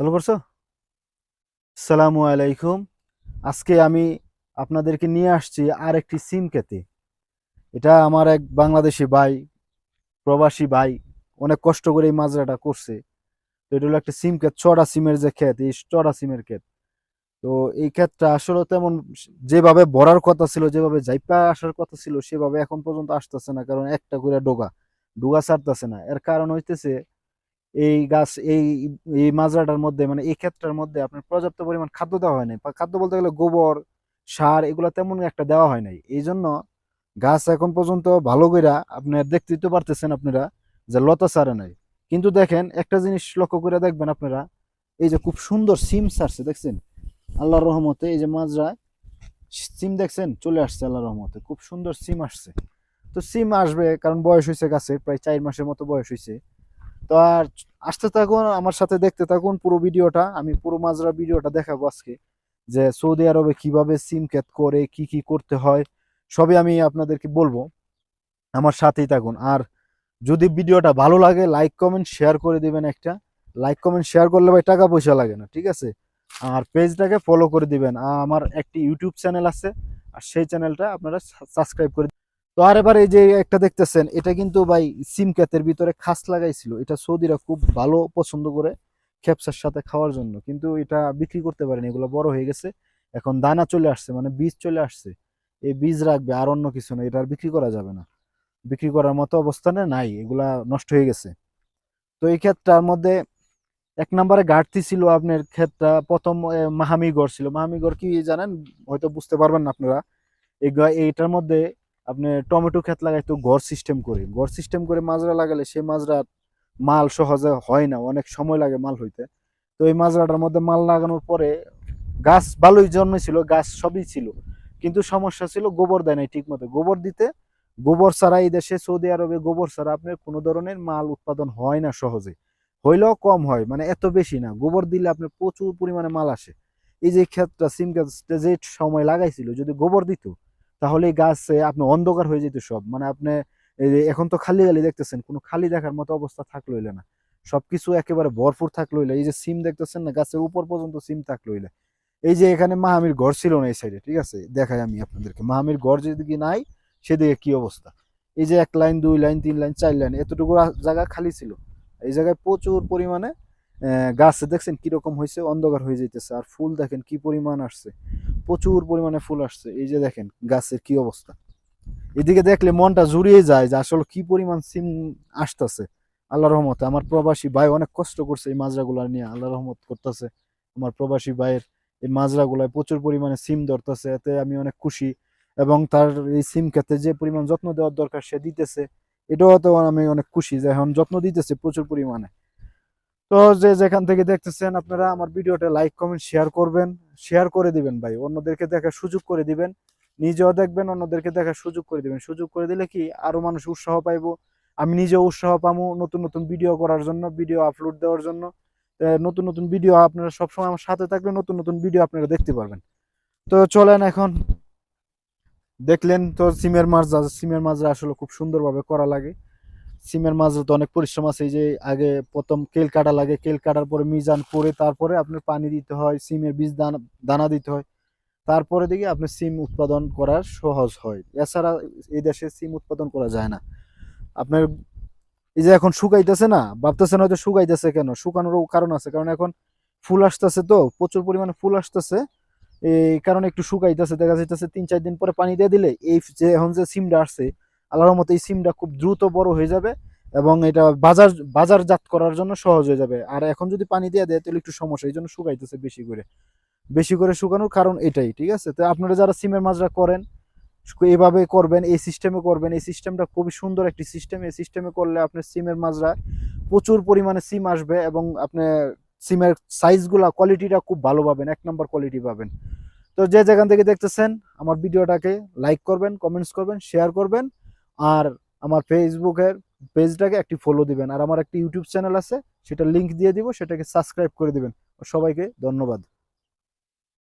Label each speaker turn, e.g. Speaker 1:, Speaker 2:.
Speaker 1: চালু করছ? সালামু আলাইকুম। আজকে আমি আপনাদেরকে নিয়ে আসছি আর একটি সিম খেতে। এটা আমার এক বাংলাদেশি ভাই, প্রবাসী ভাই, অনেক কষ্ট করে এই মাজরাটা করছে। তো এটা হলো একটা সিম ক্ষেত চড়া সিমের যে ক্ষেত এই চড়া সিমের ক্ষেত তো এই ক্ষেতটা আসলে তেমন যেভাবে ভরার কথা ছিল, যেভাবে জাইপা আসার কথা ছিল, সেভাবে এখন পর্যন্ত আসতেছে না, কারণ একটা করে ডোগা ডোগা ছাড়তেছে না। এর কারণ হইতেছে এই গাছ, এই এই মাজরাটার মধ্যে মানে এই ক্ষেতটার মধ্যে আপনার পর্যাপ্ত পরিমাণ খাদ্য দেওয়া হয় নাই। খাদ্য বলতে গেলে গোবর, সার এগুলো তেমন একটা দেওয়া হয় নাই। এই জন্য গাছ এখন পর্যন্ত ভালো কইরা আপনার দেখতে তো পারতেছেন আপনারা যে লতা সারে নাই। কিন্তু দেখেন একটা জিনিস লক্ষ্য করে দেখবেন আপনারা, এই যে খুব সুন্দর সিম সারছে, দেখছেন? আল্লাহর রহমতে এই যে মাজরা, সিম দেখছেন? চলে আসছে আল্লাহর রহমতে, খুব সুন্দর সিম আসছে। তো সিম আসবে কারণ বয়স হয়েছে গাছের, প্রায় চার মাসের মতো বয়স হয়েছে তো আর আসতে থাকুন, আমার সাথে দেখতে থাকুন পুরো ভিডিওটা। আমি পুরো মাজরা ভিডিওটা দেখাবো আজকে, যে সৌদি আরবে কীভাবে সিম ক্ষেত করে, কি কি করতে হয়, সবই আমি আপনাদেরকে বলব। আমার সাথেই থাকুন। আর যদি ভিডিওটা ভালো লাগে লাইক কমেন্ট শেয়ার করে দিবেন একটা। লাইক কমেন্ট শেয়ার করলে ভাই টাকা পয়সা লাগে না, ঠিক আছে? আর পেজটাকে ফলো করে দিবেন। আমার একটি ইউটিউব চ্যানেল আছে, আর সেই চ্যানেলটা আপনারা সাবস্ক্রাইব করে তো আর এবার এই যে একটা দেখতেছেন, এটা কিন্তু ভাই সিম ক্ষেতের ভিতরে খাস লাগাইছিল। এটা সৌদিরা খুব ভালো পছন্দ করে খেপসার সাথে খাওয়ার জন্য। কিন্তু এটা বিক্রি করতে পারেনি, এগুলো বড় হয়ে গেছে। এখন দানা চলে আসছে মানে বীজ চলে আসছে। এই বীজ রাখবে আর অন্য কিছু না, এটা আর বিক্রি করা যাবে না। বিক্রি করার মতো অবস্থানে নাই, এগুলা নষ্ট হয়ে গেছে। তো এই ক্ষেতটার মধ্যে এক নম্বরে ঘাটতি ছিল আপনার ক্ষেতটা, প্রথম মাহামিগড় ছিল। মাহামিগড় কি জানেন? হয়তো বুঝতে পারবেন না আপনারা। এইটার মধ্যে আপনি টমেটো ক্ষেত লাগাই তো গড় সিস্টেম করে। গড় সিস্টেম করে মাজরা লাগালে সেই মাজরা মাল সহজে হয় না, অনেক সময় লাগে মাল হইতে। তো এই মাজরাটার মধ্যে মাল লাগানোর পরে গাছ ভালোই জন্মেছিল, গাছ সবই ছিল। কিন্তু সমস্যা ছিল গোবর দেয় নাই ঠিক মতো গোবর দিতে, গোবর ছাড়া এই দেশে সৌদি আরবে গোবর ছাড়া আপনার কোনো ধরনের মাল উৎপাদন হয় না সহজে। হইলেও কম হয় মানে এত বেশি না। গোবর দিলে আপনার প্রচুর পরিমাণে মাল আসে। এই যে ক্ষেতটা, সিম গাছটা যে সময় লাগাইছিল, যদি গোবর দিত তাহলে গাছে আপনি অন্ধকার হয়ে যেত সব। মানে আপনি এখন তো খালি খালি দেখতেছেন, কোনো খালি দেখার মতো অবস্থা থাকল না। সবকিছু একেবারে ভরপুর থাকল এই যে সিম দেখতেছেন না, গাছের উপর পর্যন্ত সিম থাকল এই যে এখানে মাহামির ঘর ছিল না এই সাইডে ঠিক আছে? দেখাই আমি আপনাদেরকে। মাহামির ঘর যেদিকে নাই, সেদিকে কি অবস্থা? এই যে এক লাইন, দুই লাইন, তিন লাইন, চার লাইন, এতটুকু জায়গা খালি ছিল। এই জায়গায় প্রচুর পরিমাণে গাছ দেখছেন কীরকম হয়েছে? অন্ধকার হয়ে যাইতেছে। আর ফুল দেখেন কি পরিমাণ আসছে? প্রচুর পরিমাণে ফুল আসছে। এই যে দেখেন, গাছের কি অবস্থা? এদিকে দেখলে মনটা জুড়িয়ে যায় যে আসলে কি পরিমাণ সিম আসতেছে। আল্লাহ রহমতে। আমার প্রবাসী ভাই অনেক কষ্ট করছে এই মাজরাগুলা নিয়ে। আল্লাহ রহমত করতেছে। আমার প্রবাসী ভাইয়ের এই মাজরাগুলায় প্রচুর পরিমাণে সিম ধরতেছে। এতে আমি অনেক খুশি। এবং তার এই সিম ক্ষেত্রে যে পরিমাণ যত্ন দেওয়ার দরকার সে দিতেছে, এটাও তো আমি অনেক খুশি যে এখন যত্ন দিতেছে প্রচুর পরিমাণে। তো যে যেখান থেকে দেখতেছেন, আপনারা আমার ভিডিওটা লাইক কমেন্ট শেয়ার করবেন। শেয়ার করে দিবেন ভাই। অন্যদেরকে দেখার সুযোগ করে দিবেন। নিজেও দেখবেন, অন্যদেরকে দেখার সুযোগ করে দিবেন। সুযোগ করে দিলে কি আরও মানুষ উৎসাহ পাইবো। আমি নিজেও উৎসাহ পাবো নতুন নতুন ভিডিও করার জন্য, ভিডিও আপলোড দেওয়ার জন্য। নতুন নতুন ভিডিও আপনারা সবসময় আমার সাথে থাকলে নতুন নতুন ভিডিও আপনারা দেখতে পারবেন। তো চলেন এখন। দেখলেন তো সিমের মাজরা সিমের মাজরা আসলে খুব সুন্দরভাবে করা লাগে। সিমের মাঝে তো অনেক পরিশ্রম আছে যে আগে প্রথম কেল কাটা লাগে, কেল কাটার পরে মিজান করে তারপরে আপনার পানি দিতে হয়, সিমের বীজ দানা দানা দিতে হয়। তারপরে দিকে আপনার সিম উৎপাদন করার সহজ হয়। এছাড়া এই দেশে সিম উৎপাদন করা যায় না। আপনার এই যে এখন শুকাইতেছে না, ভাবতেছেন হয়তো শুকাইতেছে কেন? শুকানোরও কারণ আছে, কারণ এখন ফুল আসতেছে তো, প্রচুর পরিমাণে ফুল আসতেছে। এই কারণে একটু শুকাইতেছে, দেখা যাইতেছে তিন চার দিন পরে পানি দিয়ে দিলে, এই যে এখন যে সিমটা আসছে আল্লাহর মতো এই সিমটা খুব দ্রুত বড় হয়ে যাবে এবং এটা বাজার, বাজারজাত করার জন্য সহজ হয়ে যাবে। আর এখন যদি পানি দিয়ে দেয়, তাহলে একটু সমস্যা, এই জন্য শুকাইতেছে বেশি করে। বেশি করে শুকানোর কারণ এটাই, ঠিক আছে? তো আপনারা যারা সিমের মাজরা করেন এভাবে করবেন, এই সিস্টেমে করবেন, এই সিস্টেমটা খুবই সুন্দর একটি সিস্টেম এই সিস্টেমে করলে আপনার সিমের মাজরা প্রচুর পরিমাণে সিম আসবে এবং আপনার সিমের সাইজগুলা কোয়ালিটিটা খুব ভালো পাবেন, এক নম্বর কোয়ালিটি পাবেন। তো যে যেখান থেকে দেখতেছেন, আমার ভিডিওটাকে লাইক করবেন কমেন্টস করবেন শেয়ার করবেন। আর আমার ফেসবুকের পেজটাকে একটি ফলো দিবেন। আর আমার একটি ইউটিউব চ্যানেল আছে সেটা লিংক দিয়ে দিব, সেটাকে সাবস্ক্রাইব করে দিবেন। সবাইকে ধন্যবাদ।